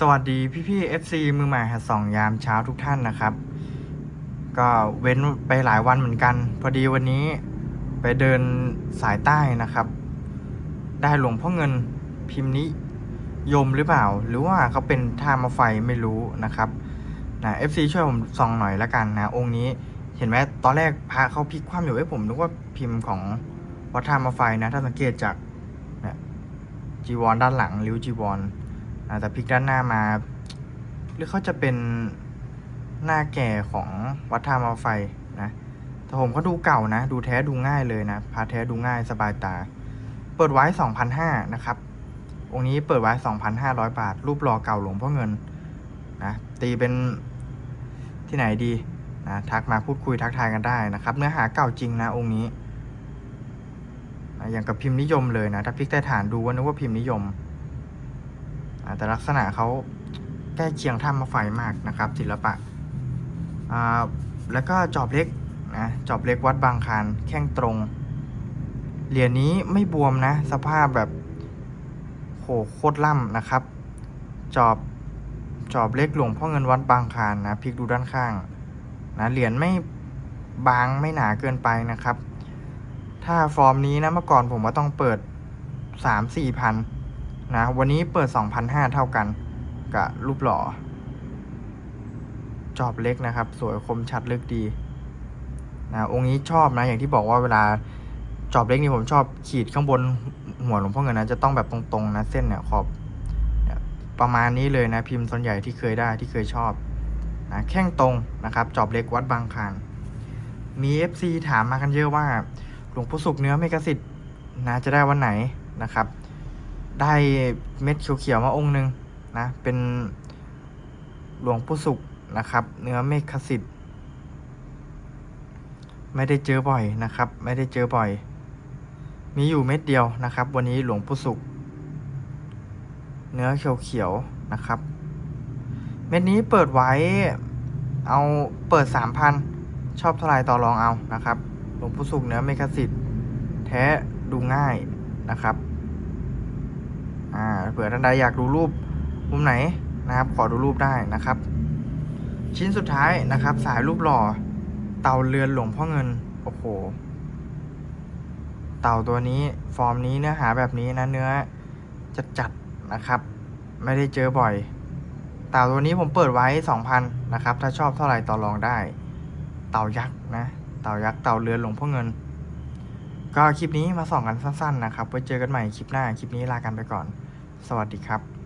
สวัสดีพี่พี่ FC มือใหม่หัดสองยามเช้าทุกท่านนะครับ ก็เว้นไปหลายวันเหมือนกัน พอดีวันนี้ไปเดินสายใต้นะครับ ได้หลวงพ่อเงินพิมพ์นิยมหรือเปล่า หรือว่าเขาเป็นท่ามาไฟไม่รู้นะครับนะ FC ช่วยผมส่องหน่อยละกันนะองค์นี้เห็นไหมตอนแรกพระเขาพลิกคว่ำอยู่ไอ้ผมนึกว่าพิมพ์ของวัดท่ามาไฟนะ ถ้าสังเกตจากนะจีวรด้านหลังริ้วจีวร แต่พลิกด้านหน้ามา หรือเขาจะเป็นหน้าแก่ของวัดท่ามาไฟนะแต่ผมก็ดูเก่านะ ดูแท้ดูง่ายเลยนะพาแท้ดูง่ายสบายตา เปิดไว้2,500นะครับ องค์นี้เปิดไว้2,500 บาท รูปหล่อเก่าหลวงพ่อเงินนะตีเป็นที่ไหนดีนะทักมาพูดคุยทักทายกันได้นะครับ เนื้อหาเก่าจริงนะองค์นี้นะอย่างกับพิมพ์นิยมเลยนะ ถ้าพลิกใต้ฐานดูว่านึกว่าพิมพ์นิยม แต่ลักษณะเขาใกล้เคียงถ้ำมาไฟมากนะครับ ศิลปะแล้วก็จอบเล็กนะจอบเล็กวัดบางคารแข้งตรงเหรียญนี้ไม่บวมนะ สภาพแบบโหโคตรล่ำนะครับ จอบจอบเล็กหลวงพ่อเงินวัดบางคารนะพลิกดูด้านข้างนะเหรียญไม่บางไม่หนาเกินไปนะครับ ถ้าฟอร์มนี้นะเมื่อก่อนผมว่าต้องเปิดสามสี่พัน นะ วันนี้เปิด 2,500 เท่ากัน กับรูปหล่อ จอบเล็กนะครับ สวยคมชัดลึกดีนะองค์นี้ชอบนะ อย่างที่บอกว่าเวลาจอบเล็กนี่ผมชอบขีดข้างบนหัวหลวงพ่อเงินนะ จะต้องแบบตรงๆนะ เส้นเนี่ยขอบประมาณนี้เลยนะ พิมพ์ส่วนใหญ่ที่เคยได้ที่เคยชอบนะแข้งตรงนะครับ จอบเล็กวัดบางคารมี FC ถามมากันเยอะว่า หลวงปู่สุกเนื้อเมกสิทธิ์นะจะได้วันไหนนะครับ ได้เม็ดเขียวๆมาองค์หนึ่งนะเป็นหลวงปู่สุกนะครับ เนื้อเมฆสิทธิ์ไม่ได้เจอบ่อยนะครับ ไม่ได้เจอบ่อย มีอยู่เม็ดเดียวนะครับ วันนี้หลวงปู่สุกเนื้อเขียวๆนะครับ เม็ดนี้เปิดไว้เอาเปิดสามพันชอบเท่าไรต่อรองเอานะครับ หลวงปู่สุกเนื้อเมฆสิทธิ์แท้ดูง่ายนะครับ อ่าเผื่อท่านใดอยากดูรูปมุมไหนนะครับ ขอดูรูปได้นะครับ ชิ้นสุดท้ายนะครับ สายรูปหล่อ เต่าเรือนหลวงพ่อเงินโอ้โหเต่าตัวนี้ฟอร์มนี้เนื้อหาแบบนี้นะเนื้อจัดจัดนะครับ ไม่ได้เจอบ่อย เต่าตัวนี้ผมเปิดไว้ 2,000 นะครับ ถ้าชอบเท่าไหร่ต่อรองได้ เต่ายักษ์นะ เต่ายักษ์เต่าเรือนหลวงพ่อเงิน ก็คลิปนี้มาส่องกันสั้นๆนะครับไว้เจอกันใหม่คลิปหน้าคลิปนี้ลากันไปก่อน สวัสดีครับ